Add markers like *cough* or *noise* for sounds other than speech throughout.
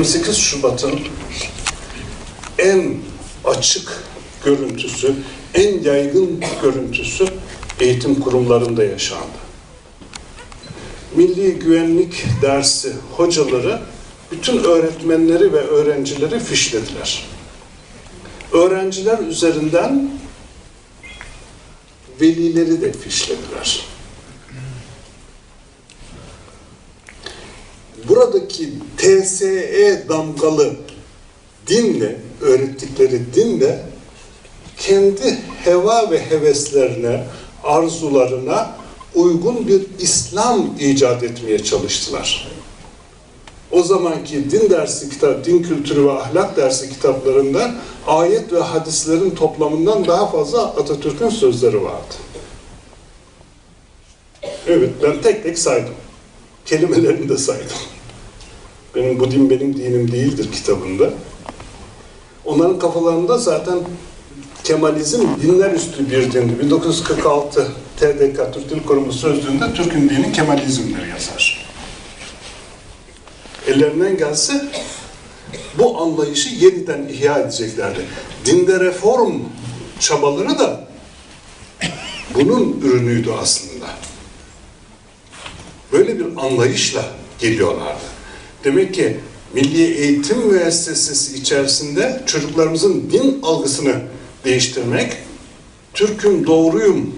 28 Şubat'ın en açık görüntüsü, en yaygın görüntüsü eğitim kurumlarında yaşandı. Milli Güvenlik dersi hocaları bütün öğretmenleri ve öğrencileri fişlediler. Öğrenciler üzerinden velileri de fişlediler. Buradaki TSE damgalı dinle, öğrettikleri dinle kendi heva ve heveslerine, arzularına uygun bir İslam icat etmeye çalıştılar. O zamanki din dersi kitap, din kültürü ve ahlak dersi kitaplarında ayet ve hadislerin toplamından daha fazla Atatürk'ün sözleri vardı. Evet, ben tek tek saydım. Kelimelerini de saydım. Benim bu din benim dinim değildir kitabında. Onların kafalarında zaten Kemalizm dinler üstü bir dindi. 1946 TDK Türk Dil Kurumu sözlüğünde Türk'ün dini Kemalizm'dir yazar. Ellerinden gelse bu anlayışı yeniden ihya edeceklerdi. Dinde reform çabaları da bunun ürünüydü aslında. Böyle bir anlayışla geliyorlardı. Demek ki Milli Eğitim Müessesesi içerisinde çocuklarımızın din algısını değiştirmek, Türk'üm doğruyum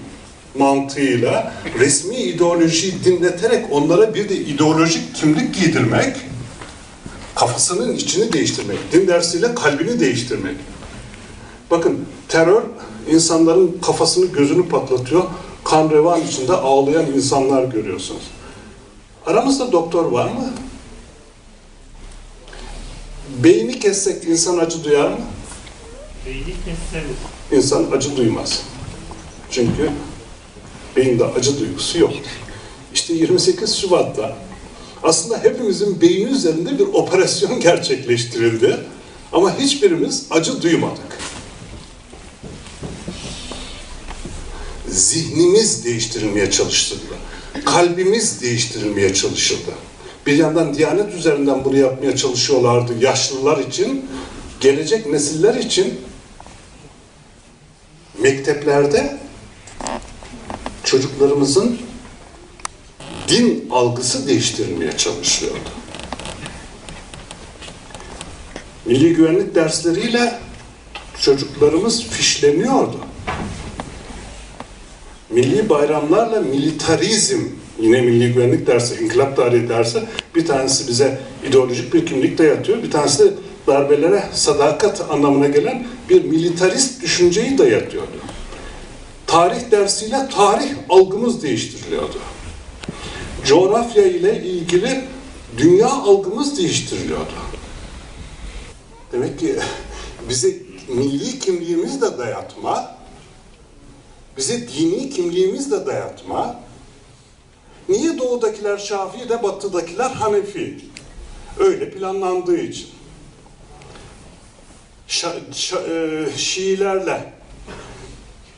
mantığıyla resmi ideolojiyi dinleterek onlara bir de ideolojik kimlik giydirmek, kafasının içini değiştirmek, din dersiyle kalbini değiştirmek. Bakın terör insanların kafasını gözünü patlatıyor, kan revan içinde ağlayan insanlar görüyorsunuz. Aramızda doktor var mı? Beyni kessek insan acı duyar mı? Beyni kesseniz. İnsan acı duymaz. Çünkü beyinde acı duygusu yok. İşte 28 Şubat'ta aslında hepimizin beyni üzerinde bir operasyon *laughs* gerçekleştirildi. Ama hiçbirimiz acı duymadık. Zihnimiz değiştirilmeye çalıştırıldı. Kalbimiz değiştirilmeye çalışıldı. Bir yandan Diyanet üzerinden bunu yapmaya çalışıyorlardı yaşlılar için, gelecek nesiller için mekteplerde çocuklarımızın din algısı değiştirilmeye çalışıyordu. Milli güvenlik dersleriyle çocuklarımız fişleniyordu. Milli bayramlarla militarizm, yine milli güvenlik dersi, inkılap tarihi dersi, bir tanesi bize ideolojik bir kimlik dayatıyor, bir tanesi de darbelere sadakat anlamına gelen bir militarist düşünceyi dayatıyordu. Tarih dersiyle tarih algımız değiştiriliyordu. Coğrafya ile ilgili dünya algımız değiştiriliyordu. Demek ki bize milli kimliğimiz de dayatma, bize dini kimliğimiz de dayatma. Niye doğudakiler Şafii de batıdakiler Hanefi? Öyle planlandığı için. Şa, şa, e, Şiilerle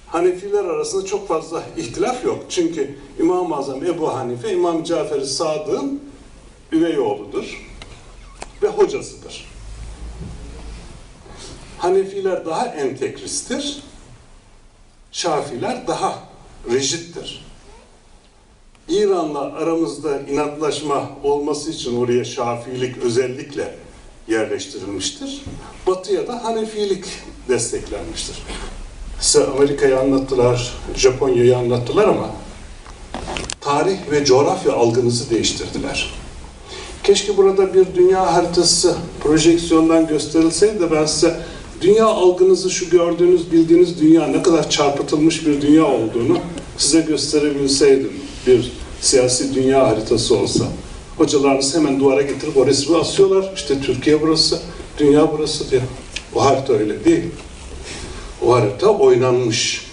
Hanefiler arasında çok fazla ihtilaf yok. Çünkü İmam-ı Azam Ebu Hanife, İmam Cafer-i Sadık'ın üvey oğludur ve hocasıdır. Hanefiler daha entegristir, Şafiler daha rigiddir. İran'la aramızda inatlaşma olması için oraya Şafilik özellikle yerleştirilmiştir. Batı'ya da Hanefilik desteklenmiştir. Size Amerika'yı anlattılar, Japonya'yı anlattılar ama tarih ve coğrafya algınızı değiştirdiler. Keşke burada bir dünya haritası projeksiyondan gösterilseydi de ben size dünya algınızı şu gördüğünüz, bildiğiniz dünya ne kadar çarpıtılmış bir dünya olduğunu size gösterebilseydim. Bir siyasi dünya haritası olsa. Hocalarınız hemen duvara getirip o resmi asıyorlar. İşte Türkiye burası, dünya burası diye. O harita öyle değil. O harita oynanmış.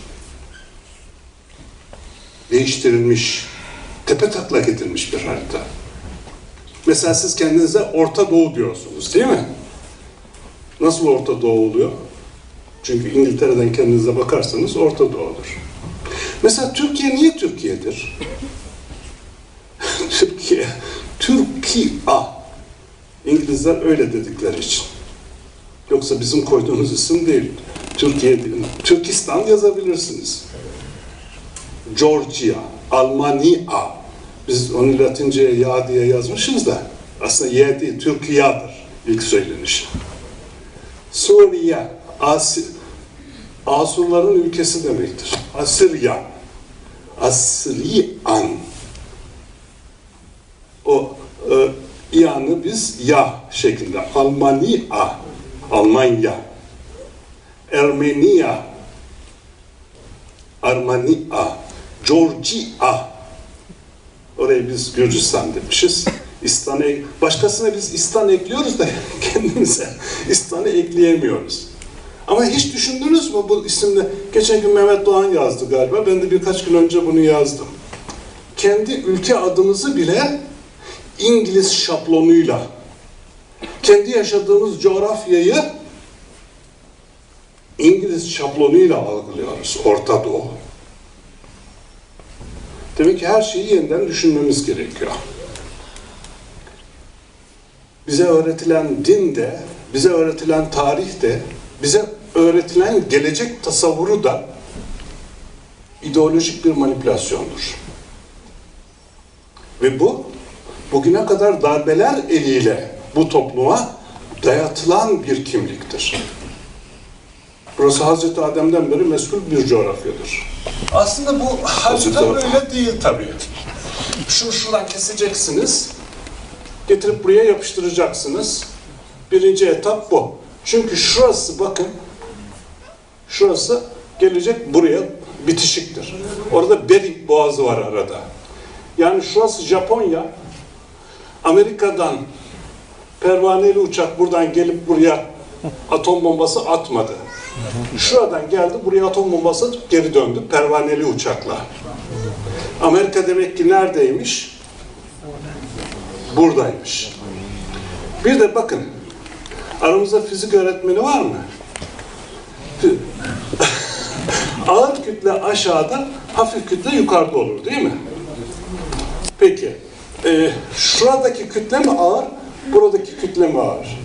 Değiştirilmiş. Tepe taklak edilmiş bir harita. Mesela siz kendinize Orta Doğu diyorsunuz değil mi? Nasıl Orta Doğu oluyor? Çünkü İngiltere'den kendinize bakarsanız Orta Doğu'dur. Mesela Türkiye niye Türkiye'dir? *laughs* Türkiye, Türkiye. İngilizler öyle dedikleri için. Yoksa bizim koyduğumuz isim değil. Türkiye değil. Türkistan yazabilirsiniz. Georgia, Almanya. Biz onu Latince'ye ya diye yazmışız da aslında Y değil, Türkiye'dir ilk söylenişi. Suriye, Asi, Asurların ülkesi demektir. Asirya, Asriyan. O e, yanı biz ya şeklinde. Almanya, Almanya. Ermenia, Armania, Georgia. Oraya biz Gürcistan demişiz. İstan'a, başkasına biz İstan ekliyoruz da *laughs* kendimize İstan'ı ekleyemiyoruz. Ama hiç düşündünüz mü bu isimde? Geçen gün Mehmet Doğan yazdı galiba. Ben de birkaç gün önce bunu yazdım. Kendi ülke adımızı bile İngiliz şablonuyla, kendi yaşadığımız coğrafyayı İngiliz şablonuyla algılıyoruz Orta Doğu. Demek ki her şeyi yeniden düşünmemiz gerekiyor. Bize öğretilen din de, bize öğretilen tarih de, bize öğretilen gelecek tasavvuru da ideolojik bir manipülasyondur. Ve bu, bugüne kadar darbeler eliyle bu topluma dayatılan bir kimliktir. Burası Hazreti Adem'den beri meşgul bir coğrafyadır. Aslında bu harita böyle değil tabii. Şunu şuradan keseceksiniz, getirip buraya yapıştıracaksınız. Birinci etap bu. Çünkü şurası bakın, şurası gelecek buraya bitişiktir. Orada Bering Boğazı var arada. Yani şurası Japonya, Amerika'dan pervaneli uçak buradan gelip buraya atom bombası atmadı. Şuradan geldi, buraya atom bombası geri döndü pervaneli uçakla. Amerika demek ki neredeymiş? Buradaymış. Bir de bakın, aramızda fizik öğretmeni var mı? *laughs* Ağır kütle aşağıda, hafif kütle yukarıda olur değil mi? Peki, e, şuradaki kütle mi ağır, buradaki kütle mi ağır? *laughs*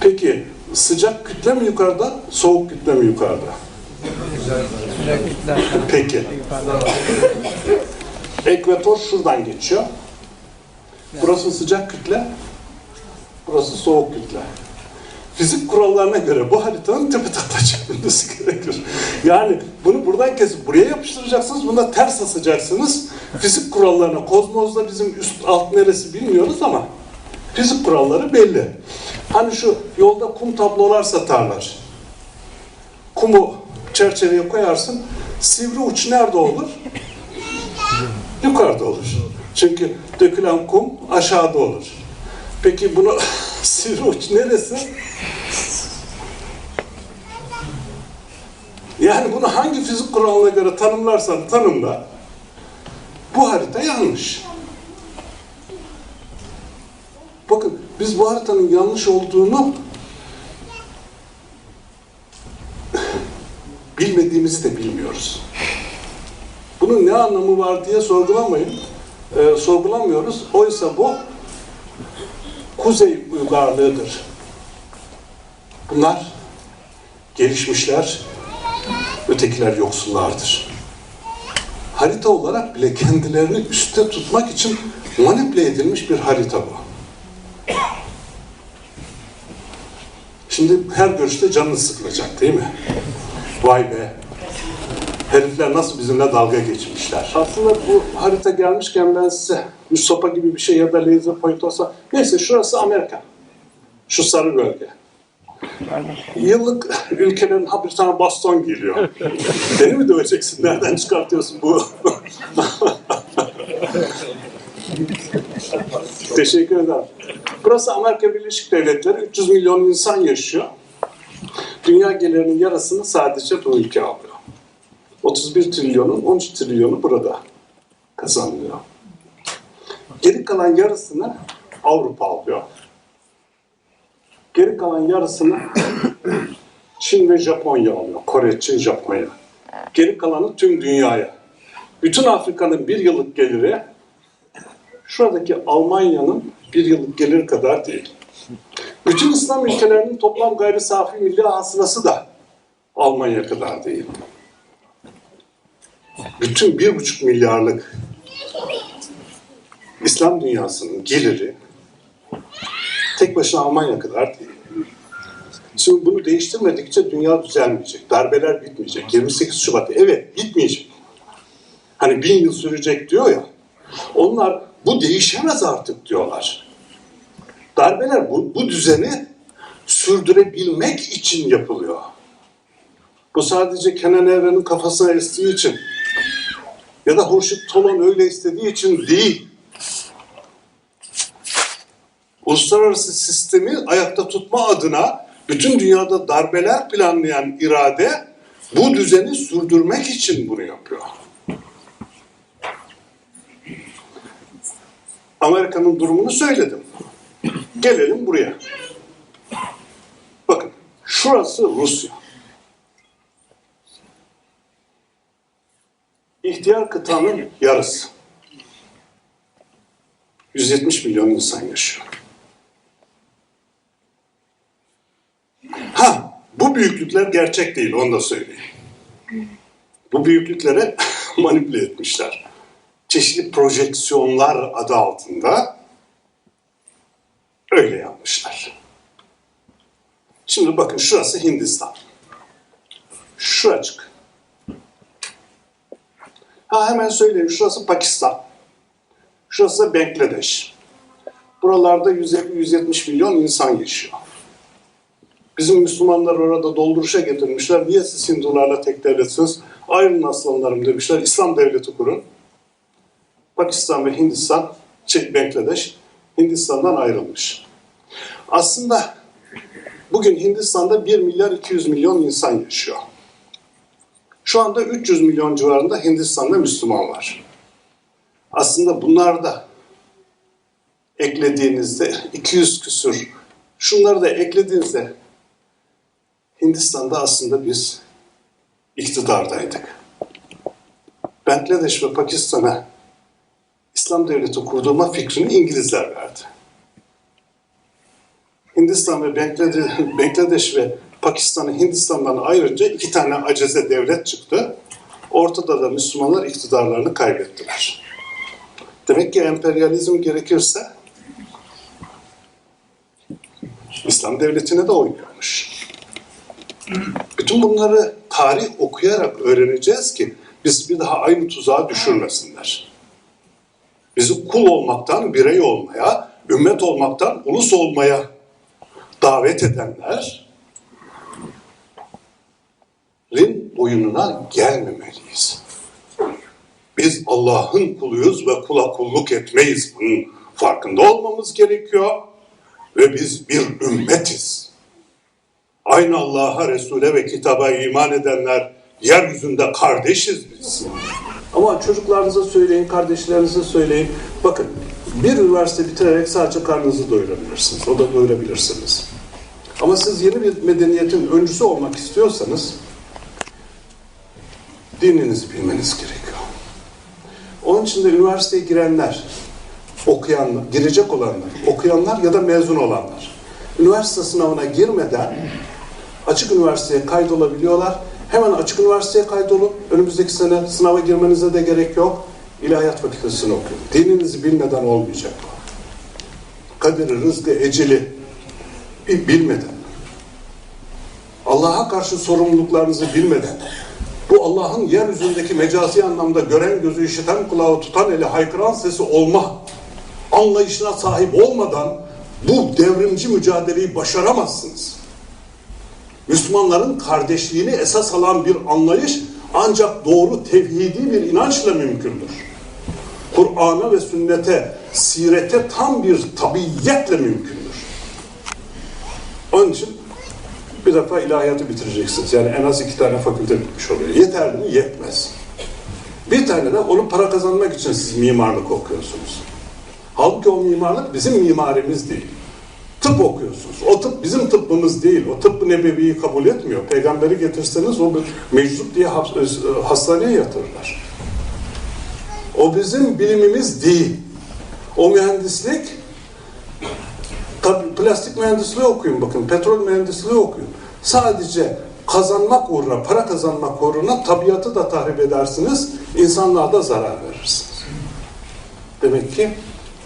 Peki, sıcak kütle mi yukarıda, soğuk kütle mi yukarıda? Peki. Ekvator şuradan geçiyor. Burası sıcak kütle, burası soğuk kütle. Fizik kurallarına göre bu haritanın tepe taklacı çıkması *laughs* gerekir. Yani bunu buradan kesip buraya yapıştıracaksınız, bunu da ters asacaksınız. Fizik kurallarına, kozmozda bizim üst alt neresi bilmiyoruz ama fizik kuralları belli. Hani şu yolda kum tablolar satarlar. Kumu çerçeveye koyarsın, sivri uç nerede olur? Yukarıda olur. Çünkü dökülen kum aşağıda olur. Peki bunu *laughs* sivri uç neresi? Yani bunu hangi fizik kuralına göre tanımlarsan tanımla, bu harita yanlış. Bakın biz bu haritanın yanlış olduğunu bilmediğimizi de bilmiyoruz. Bunun ne anlamı var diye sorgulamayın. Ee, sorgulamıyoruz. Oysa bu kuzey uygarlığıdır. Bunlar gelişmişler, ötekiler yoksullardır. Harita olarak bile kendilerini üstte tutmak için manipüle edilmiş bir harita bu. Şimdi her görüşte canınız sıkılacak değil mi? Vay be! Herifler nasıl bizimle dalga geçmişler. Aslında bu harita gelmişken ben size bir sopa gibi bir şey ya da laser point olsa... Neyse şurası Amerika. Şu sarı bölge. Yıllık ülkelerin ha bir tane baston geliyor. *laughs* Beni mi döveceksin? Nereden çıkartıyorsun bu? *laughs* Teşekkür ederim. Burası Amerika Birleşik Devletleri. 300 milyon insan yaşıyor. Dünya gelirinin yarısını sadece bu ülke alıyor. 31 trilyonun 13 trilyonu burada kazanılıyor. Geri kalan yarısını Avrupa alıyor. Geri kalan yarısını Çin ve Japonya alıyor. Kore, Çin, Japonya. Geri kalanı tüm dünyaya. Bütün Afrika'nın bir yıllık geliri şuradaki Almanya'nın bir yıllık geliri kadar değil. Bütün İslam ülkelerinin toplam gayri safi milli hasılası da Almanya kadar değil. Bütün bir buçuk milyarlık İslam dünyasının geliri tek başına Almanya kadar değil. Şimdi bunu değiştirmedikçe dünya düzelmeyecek. Darbeler bitmeyecek. 28 Şubat evet bitmeyecek. Hani bin yıl sürecek diyor ya. Onlar bu değişemez artık diyorlar. Darbeler bu, bu düzeni sürdürebilmek için yapılıyor. Bu sadece Kenan Evren'in kafasına estiği için ya da Hurşit Tolon öyle istediği için değil. Uluslararası sistemi ayakta tutma adına bütün dünyada darbeler planlayan irade bu düzeni sürdürmek için bunu yapıyor. Amerika'nın durumunu söyledim. Gelelim buraya. Bakın şurası Rusya. İhtiyar kıtanın yarısı. 170 milyon insan yaşıyor. Ha, bu büyüklükler gerçek değil, onu da söyleyeyim. Bu büyüklüklere *laughs* manipüle etmişler. Çeşitli projeksiyonlar adı altında öyle yapmışlar. Şimdi bakın şurası Hindistan. Şuracık. Ha hemen söyleyeyim şurası Pakistan. Şurası Bangladeş. Buralarda 150-170 milyon insan yaşıyor. Bizim Müslümanlar orada dolduruşa getirmişler. Niye siz Hindularla tek devletsiniz? Ayrılın aslanlarım demişler. İslam devleti kurun. Pakistan ve Hindistan, şey Bangladeş, Hindistan'dan ayrılmış. Aslında bugün Hindistan'da 1 milyar 200 milyon insan yaşıyor. Şu anda 300 milyon civarında Hindistan'da Müslüman var. Aslında bunlar da eklediğinizde 200 küsür şunları da eklediğinizde Hindistan'da aslında biz iktidardaydık. Bangladeş ve Pakistan'a İslam devleti kurduğuma fikrini İngilizler verdi. Hindistan ve Bangladeş, ve Pakistan'ı Hindistan'dan ayırınca iki tane acize devlet çıktı. Ortada da Müslümanlar iktidarlarını kaybettiler. Demek ki emperyalizm gerekirse İslam devletine de oynuyormuş. Bütün bunları tarih okuyarak öğreneceğiz ki biz bir daha aynı tuzağa düşürmesinler. Bizi kul olmaktan birey olmaya, ümmet olmaktan ulus olmaya davet edenler rin oyununa gelmemeliyiz. Biz Allah'ın kuluyuz ve kula kulluk etmeyiz. Bunun farkında olmamız gerekiyor. Ve biz bir ümmetiz. Aynı Allah'a, Resul'e ve kitaba iman edenler yeryüzünde kardeşiz biz. Ama çocuklarınıza söyleyin, kardeşlerinize söyleyin. Bakın bir üniversite bitirerek sadece karnınızı doyurabilirsiniz. O da doyurabilirsiniz. Ama siz yeni bir medeniyetin öncüsü olmak istiyorsanız dininizi bilmeniz gerekiyor. Onun için de üniversiteye girenler, okuyanlar, girecek olanlar, okuyanlar ya da mezun olanlar. Üniversite sınavına girmeden açık üniversiteye kaydolabiliyorlar. Hemen açık üniversiteye kaydolun. Önümüzdeki sene sınava girmenize de gerek yok. İlahiyat fakültesini okuyun. Dininizi bilmeden olmayacak bu. Kaderi, rızkı, eceli bilmeden. Allah'a karşı sorumluluklarınızı bilmeden. Bu Allah'ın yeryüzündeki mecazi anlamda gören gözü, işiten kulağı, tutan eli, haykıran sesi olma anlayışına sahip olmadan bu devrimci mücadeleyi başaramazsınız. Müslümanların kardeşliğini esas alan bir anlayış ancak doğru tevhidi bir inançla mümkündür. Kur'an'a ve sünnete, sirete tam bir tabiiyetle mümkündür. Onun için bir defa ilahiyatı bitireceksiniz. Yani en az iki tane fakülte bitmiş oluyor. Yeterli mi? Yetmez. Bir tane de onu para kazanmak için siz mimarlık okuyorsunuz. Halbuki o mimarlık bizim mimarimiz değil. Tıp okuyorsunuz. O tıp bizim tıbbımız değil. O tıbbı nebeviyi kabul etmiyor. Peygamberi getirseniz o meczup diye hap- hastaneye yatırırlar. O bizim bilimimiz değil. O mühendislik plastik mühendisliği okuyun bakın, petrol mühendisliği okuyun. Sadece kazanmak uğruna, para kazanmak uğruna tabiatı da tahrip edersiniz, insanlığa da zarar verirsiniz. Demek ki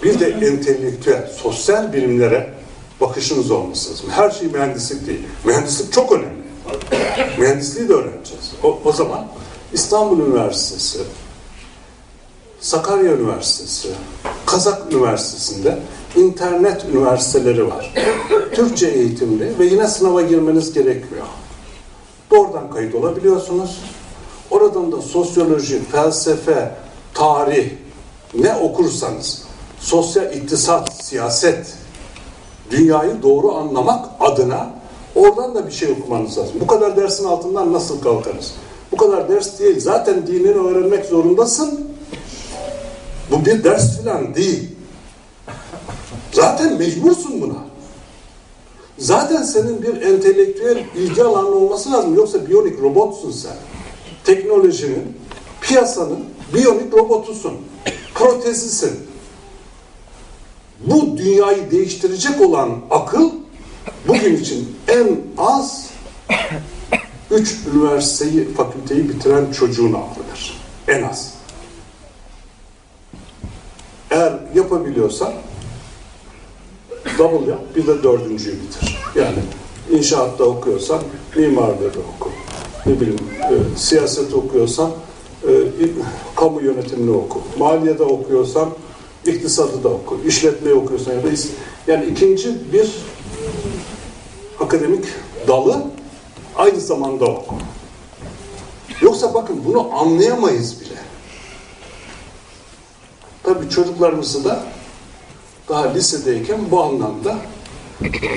bir de entelektüel, sosyal bilimlere bakışınız olması lazım. Her şey mühendislik değil. Mühendislik çok önemli. Mühendisliği de öğreneceğiz. O, o zaman İstanbul Üniversitesi, Sakarya Üniversitesi, Kazak Üniversitesi'nde internet üniversiteleri var. *coughs* Türkçe eğitimli ve yine sınava girmeniz gerekmiyor. Doğrudan kayıt olabiliyorsunuz. Oradan da sosyoloji, felsefe, tarih ne okursanız, sosyal iktisat, siyaset, dünyayı doğru anlamak adına oradan da bir şey okumanız lazım. Bu kadar dersin altından nasıl kalkarız? Bu kadar ders değil. Zaten dinini öğrenmek zorundasın. Bu bir ders filan değil. Zaten mecbursun buna. Zaten senin bir entelektüel ilgi alanı olması lazım. Yoksa biyonik robotsun sen. Teknolojinin, piyasanın biyonik robotusun. Protezisin. Bu dünyayı değiştirecek olan akıl bugün için en az üç üniversiteyi, fakülteyi bitiren çocuğun aklıdır. En az. Eğer yapabiliyorsan double yap, bir de dördüncüyü bitir. Yani inşaatta okuyorsan mimarlığı da oku. Ne bileyim, e, siyaset okuyorsan e, kamu yönetimini oku. Maliyede okuyorsan iktisadı da oku. İşletmeyi okuyorsan ya da yani ikinci bir akademik dalı aynı zamanda oku. Yoksa bakın bunu anlayamayız bile. Tabii çocuklarımızı da daha lisedeyken bu anlamda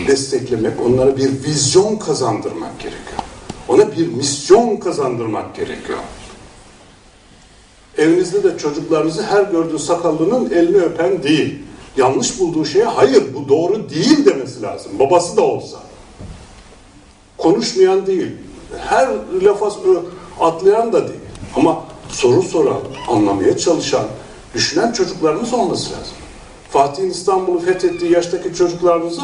desteklemek, onlara bir vizyon kazandırmak gerekiyor. Ona bir misyon kazandırmak gerekiyor. Evinizde de çocuklarınızı her gördüğü sakallının elini öpen değil. Yanlış bulduğu şeye hayır bu doğru değil demesi lazım. Babası da olsa. Konuşmayan değil. Her lafa atlayan da değil. Ama soru soran, anlamaya çalışan, düşünen çocuklarımız olması lazım. Fatih'in İstanbul'u fethettiği yaştaki çocuklarınızı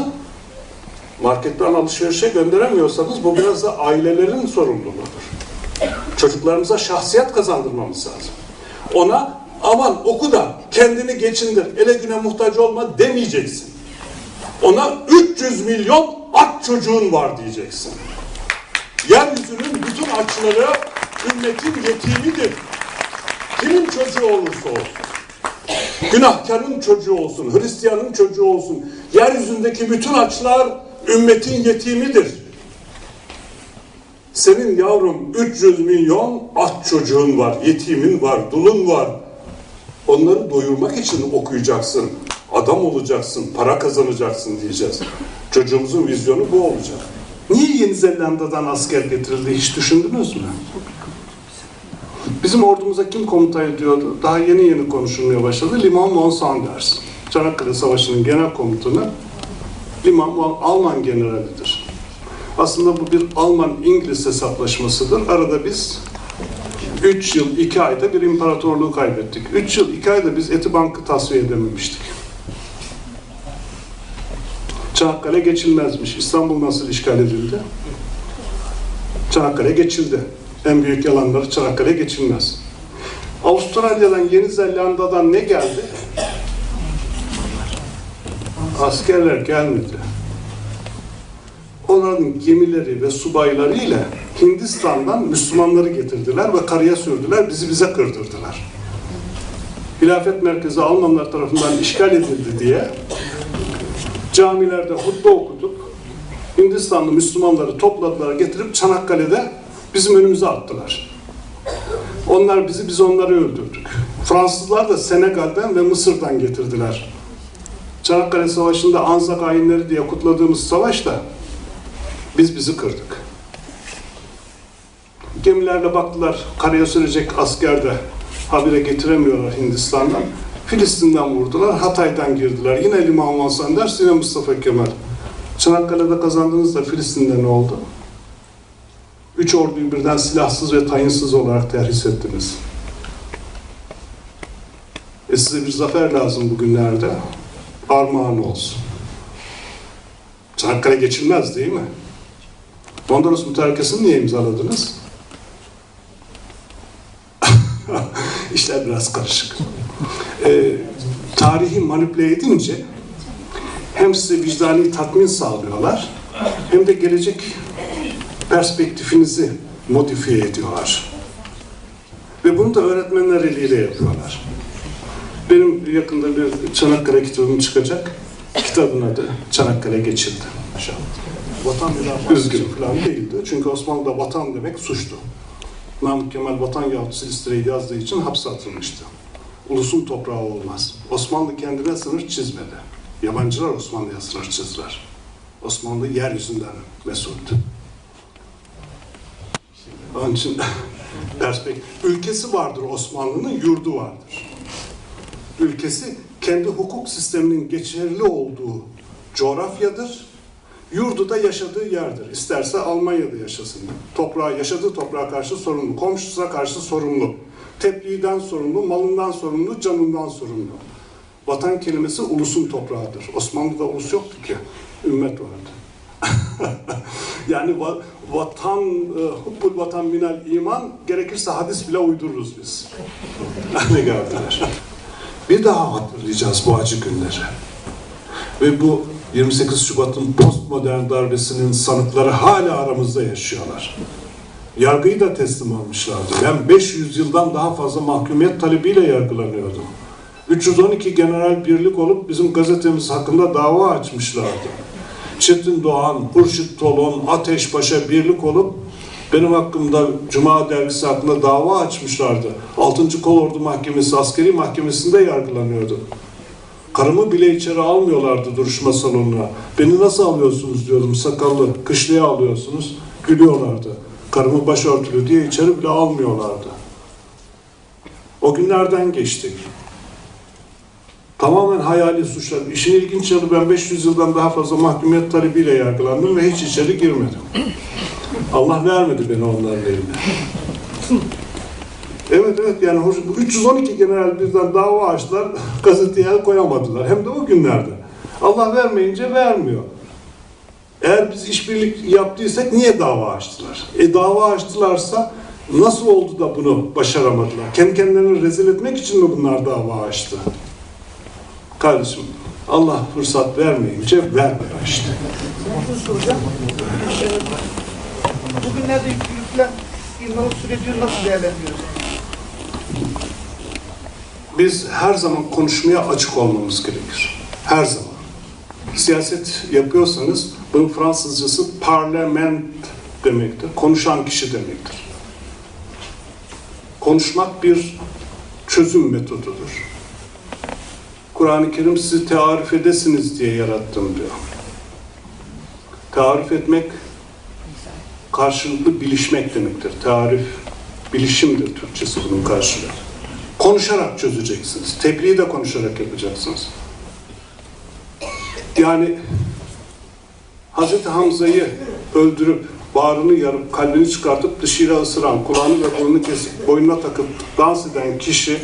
marketten alışverişe gönderemiyorsanız bu biraz da ailelerin sorumluluğudur. Çocuklarımıza şahsiyet kazandırmamız lazım. Ona aman oku da kendini geçindir, ele güne muhtaç olma demeyeceksin. Ona 300 milyon aç çocuğun var diyeceksin. Yeryüzünün bütün açları ümmetin yetimidir. Kimin çocuğu olursa olsun. Günahkarın çocuğu olsun, Hristiyanın çocuğu olsun. Yeryüzündeki bütün açlar ümmetin yetimidir. Senin yavrum 300 milyon aç çocuğun var, yetimin var, dulun var. Onları doyurmak için okuyacaksın, adam olacaksın, para kazanacaksın diyeceğiz. Çocuğumuzun vizyonu bu olacak. Niye Yeni Zelanda'dan asker getirildi hiç düşündünüz mü? Bizim ordumuza kim komuta ediyordu? Daha yeni yeni konuşulmaya başladı. Limon von Sanders. Çanakkale Savaşı'nın genel komutanı Limon von Alman generalidir. Aslında bu bir Alman-İngiliz hesaplaşmasıdır. Arada biz 3 yıl 2 ayda bir imparatorluğu kaybettik. 3 yıl 2 ayda biz Etibank'ı tasfiye edememiştik. Çanakkale geçilmezmiş. İstanbul nasıl işgal edildi? Çanakkale geçildi. En büyük yalanları Çanakkale geçilmez. Avustralya'dan, Yeni Zelanda'dan ne geldi? Askerler gelmedi. Onların gemileri ve subaylarıyla Hindistan'dan Müslümanları getirdiler ve karaya sürdüler, bizi bize kırdırdılar. Hilafet merkezi Almanlar tarafından işgal edildi diye camilerde hutbe okuduk. Hindistanlı Müslümanları topladılar, getirip Çanakkale'de bizim önümüze attılar. Onlar bizi, biz onları öldürdük. Fransızlar da Senegal'den ve Mısır'dan getirdiler. Çanakkale Savaşı'nda Anzak ayinleri diye kutladığımız savaşta biz bizi kırdık. Gemilerle baktılar, karaya sürecek asker de habire getiremiyorlar Hindistan'dan. Filistin'den vurdular, Hatay'dan girdiler. Yine Liman Vansan ders, yine Mustafa Kemal. Çanakkale'de kazandığınızda Filistin'de ne oldu? Üç orduyu birden silahsız ve tayinsız olarak terhis ettiniz. E size bir zafer lazım bugünlerde. Armağan olsun. Çanakkale geçilmez değil mi? Mondros mütarekesini niye imzaladınız? *laughs* İşler biraz karışık. Ee, tarihi manipüle edince hem size vicdani tatmin sağlıyorlar hem de gelecek perspektifinizi modifiye ediyorlar. Ve bunu da öğretmenler eliyle yapıyorlar. Benim yakında bir Çanakkale kitabım çıkacak. Kitabın adı Çanakkale Geçildi. Vatan Üzgünüm falan değildi. Çünkü Osmanlı'da vatan demek suçtu. Namık Kemal vatan yahut Silistre'yi yazdığı için hapse atılmıştı. Ulusun toprağı olmaz. Osmanlı kendine sınır çizmedi. Yabancılar Osmanlı'ya sınır çizdiler. Osmanlı yeryüzünden mesuldü. Onun için *laughs* perspektif. Ülkesi vardır Osmanlı'nın, yurdu vardır. Ülkesi kendi hukuk sisteminin geçerli olduğu coğrafyadır. Yurdu da yaşadığı yerdir. İsterse Almanya'da yaşasın. Toprağa, yaşadığı toprağa karşı sorumlu, komşusuna karşı sorumlu. Tebliğden sorumlu, malından sorumlu, canından sorumlu. Vatan kelimesi ulusun toprağıdır. Osmanlı'da ulus yoktu ki, ümmet vardı. *laughs* yani va- vatan, e, hubbul vatan minel iman, gerekirse hadis bile uydururuz biz. *laughs* ne gördüler. Bir daha hatırlayacağız bu acı günleri. Ve bu 28 Şubat'ın postmodern darbesinin sanıkları hala aramızda yaşıyorlar. Yargıyı da teslim almışlardı. Ben 500 yıldan daha fazla mahkumiyet talebiyle yargılanıyordum. 312 general birlik olup bizim gazetemiz hakkında dava açmışlardı. Çetin Doğan, Hurşit Tolon, Ateş Paşa birlik olup benim hakkımda Cuma dergisi hakkında dava açmışlardı. 6. Kolordu Mahkemesi, askeri mahkemesinde yargılanıyordu. Karımı bile içeri almıyorlardı duruşma salonuna. Beni nasıl alıyorsunuz diyordum sakallı. Kışlaya alıyorsunuz. Gülüyorlardı. Karımı başörtülü diye içeri bile almıyorlardı. O günlerden geçtik. Tamamen hayali suçlar. İşin ilginç yanı ben 500 yıldan daha fazla mahkumiyet talebiyle yargılandım ve hiç içeri girmedim. Allah vermedi beni onların eline. Evet evet yani hoş- bu 312 general birden dava açtılar, *laughs* gazeteye el koyamadılar. Hem de o günlerde. Allah vermeyince vermiyor. Eğer biz işbirlik yaptıysak niye dava açtılar? E dava açtılarsa nasıl oldu da bunu başaramadılar? Kendi kendilerini rezil etmek için mi bunlar dava açtı? Kardeşim Allah fırsat vermeyince vermiyor işte. Bugünlerde yürütülen İmralık sürecini nasıl değerlendiriyorsunuz? Biz her zaman konuşmaya açık olmamız gerekir. Her zaman. Siyaset yapıyorsanız bunun Fransızcası parlament demektir. Konuşan kişi demektir. Konuşmak bir çözüm metodudur. Kur'an-ı Kerim sizi tarif edesiniz diye yarattım diyor. Tarif etmek karşılıklı bilişmek demektir. Tarif, bilişimdir Türkçesi bunun karşılığı. Konuşarak çözeceksiniz. Tebliği de konuşarak yapacaksınız. Yani Hazreti Hamza'yı öldürüp, bağrını yarıp, kalbini çıkartıp dışıyla ısıran, kulağını ve burnunu kesip, boynuna takıp dans eden kişi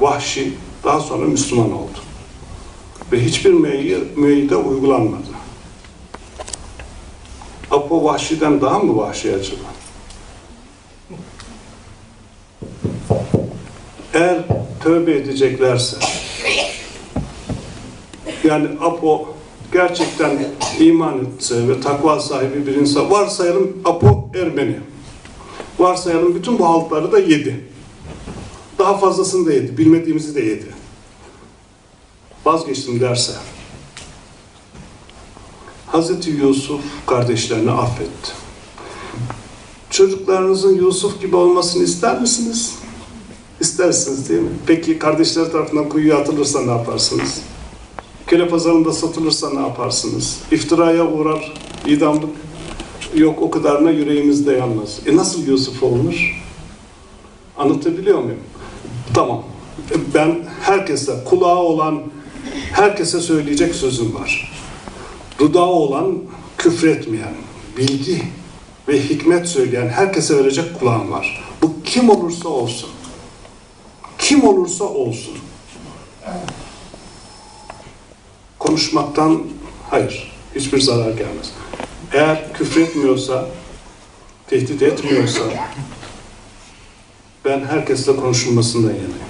vahşi, daha sonra Müslüman oldu. Ve hiçbir müeyyide uygulanmadı. Apo vahşiden daha mı vahşi acaba? Eğer tövbe edeceklerse, yani Apo gerçekten iman etse ve takva sahibi bir insan, varsayalım Apo Ermeni, varsayalım bütün bu halkları da yedi. Daha fazlasını da yedi, bilmediğimizi de yedi. Vazgeçtim derse, Hazreti Yusuf kardeşlerini affetti. Çocuklarınızın Yusuf gibi olmasını ister misiniz? İstersiniz değil mi? Peki kardeşler tarafından kuyuya atılırsa ne yaparsınız? Köle pazarında satılırsa ne yaparsınız? İftiraya uğrar, idamlık yok o kadarına yüreğimiz dayanmaz. E nasıl Yusuf olmuş? Anlatabiliyor muyum? Tamam. Ben herkese, kulağı olan herkese söyleyecek sözüm var. Dudağı olan küfretmeyen, bilgi ve hikmet söyleyen herkese verecek kulağım var. Bu kim olursa olsun. Kim olursa olsun. Konuşmaktan hayır, hiçbir zarar gelmez. Eğer küfretmiyorsa, tehdit etmiyorsa ben herkesle konuşulmasından yanayım.